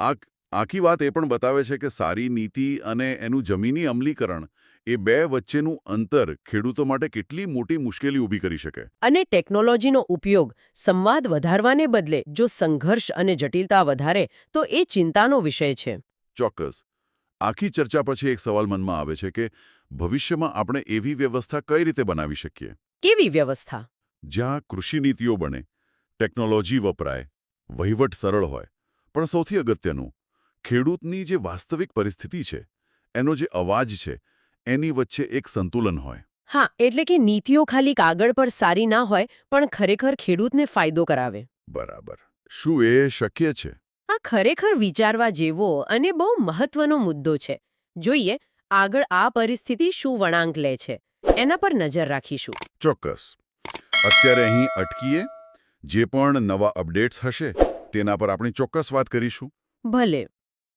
આ આખી વાત એ પણ બતાવે છે કે સારી નીતિ અને એનું જમીની અમલીકરણ એ બે વચ્ચેનું અંતર ખેડૂતો માટે કેટલી મોટી મુશ્કેલી ઊભી કરી શકે. અને ટેકનોલોજીનો ઉપયોગ સંવાદ વધારવાને બદલે જો સંઘર્ષ અને જટિલતા વધારે તો એ ચિંતાનો વિષય છે. ચોક્કસ. આખી ચર્ચા પછી એક સવાલ મનમાં આવે છે કે ભવિષ્યમાં આપણે એવી વ્યવસ્થા કઈ રીતે બનાવી શકીએ? કેવી વ્યવસ્થા? જ્યાં કૃષિ નીતિઓ બને ટેકનોલોજી વપરાય વહીવટ સરળ હોય પણ સૌથી અગત્યનું ખેડૂતની જે વાસ્તવિક પરિસ્થિતિ છે એનો જે અવાજ છે એની વચ્ચે એક સંતુલન હોય. હા એટલે કે નીતિઓ ખાલી કાગળ પર સારી ના હોય પણ ખરેખર ખેડૂતને ફાયદો કરાવે. બરાબર. શું એ શક્ય છે? આ ખરેખર વિચારવા જેવો અને બહુ મહત્વનો મુદ્દો છે. જોઈએ આગળ આ પરિસ્થિતિ શું વળાંક લે છે. એના પર નજર રાખીશું. ચોક્કસ. અત્યારે અહીં અટકીએ. જે પણ નવા અપડેટ્સ હશે તેના પર આપણે ચોક્કસ વાત કરીશું. ભલે.